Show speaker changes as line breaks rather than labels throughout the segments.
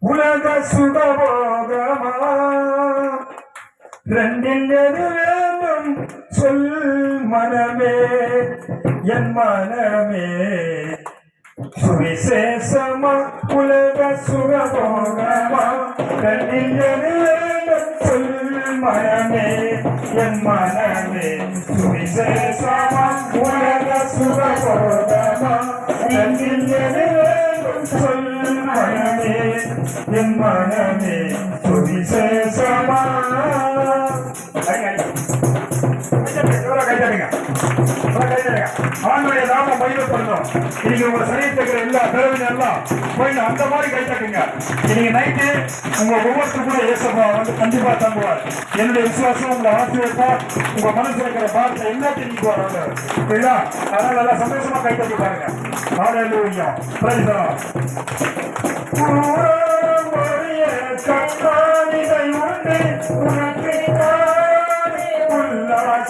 உலக சுகபோகமா. ரெண்டில் எது வேண்டும் சொல் மனமே என் மனமே. சுவிசேஷமா உலக சுகபோகமா. ரெண்டில் எது வேண்டும் சொல் மனமே என் மனமே. சுவிசேஷமா உலக சுகபோகமா. ரெண்டில் எது வேண்டும் சொல் என் மனமே சுவிசேஷமா ஆண்மைய நாம மயிலப்படுறோம் இன்னைக்கு உங்க சரீரத்துக்கு எல்லா பிறவின எல்லாம் அந்த மாதிரி கை தட்டுங்க இன்னைக்கு நைட்டு உங்க ஒவ்வொருத்தரும் கூட ஏசப்பா வந்து கண்டிப்பா தங்குவார். என்னுடைய விசுவாசம் உங்களை ஆசிரியப்பா உங்க மனசுல இருக்கிற பாரத்தை எல்லாத்தையும் நீங்க வராங்க அதனால நல்லா சந்தோஷமா கை தட்டி பாருங்க ஆடலூயா பிரைஸ்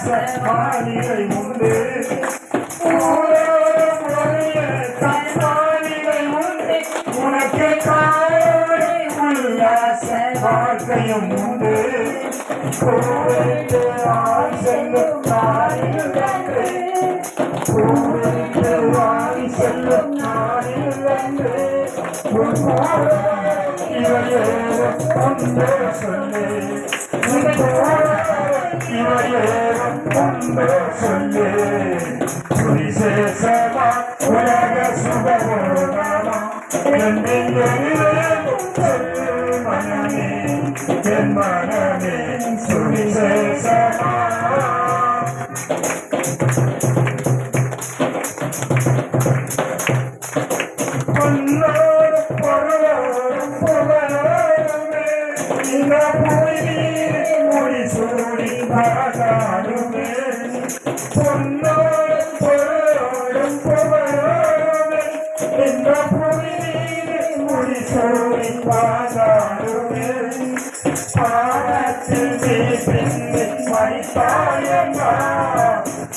உல்லாச காணிகை உண்டு கத்தானிதை உண்டு உனக்கு தானே உல்லாச வாழ்க்கையும் உண்டு கோவிலுக்கு ஆள் செல்லும் நாளில் அன்று கோவிலுக்கு ஆள் செல்லும் நாளில் அன்று உன் இவையே ஒன்றே சொல்லு உன் இவையே ஒன்றே சொல்லு சுவிசேஷமா உலக சுகபோகமா மனமே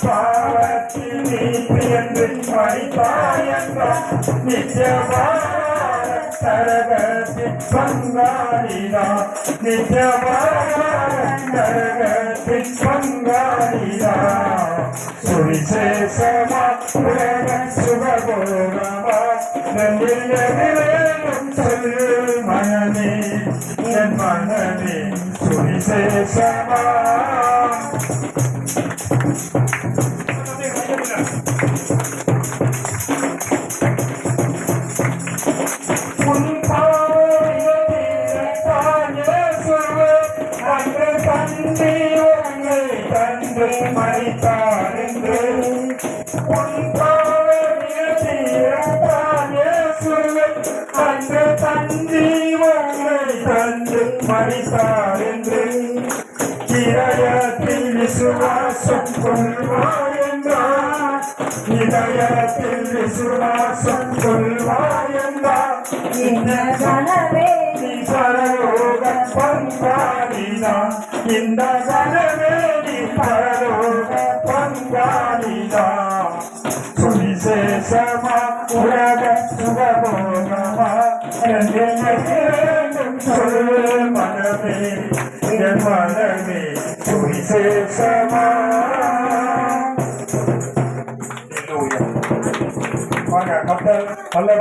பாவத்தில் நீ பிறந்து மறித்தாயங்கா நிஜமான தரகத்தின் பங்காளிதா. நிஜமான தரகத்தின் பங்காளிதா. சுவிசேஷமா உலக சுகபோகமா. நன்றியும் சொல்லு மனமே என் மனமே. சுவிசேஷமா. தந்து மறித்தார் என்று அன்று தந்தி தந்து மறித்தார் என்று இதயத்தில் விசுவாசம் கொள்வாயென்றார் இதயத்தில் விசுவாசம் கொள்வாயென்றார்
இந்த கனவே
நீ பரலோக இந்த கனவே ஞானிதா சுவிசேஷமா உலக சுகபோகமா. மனமே என் மனமே. சுவிசேஷமா. மக்கள் பல்ல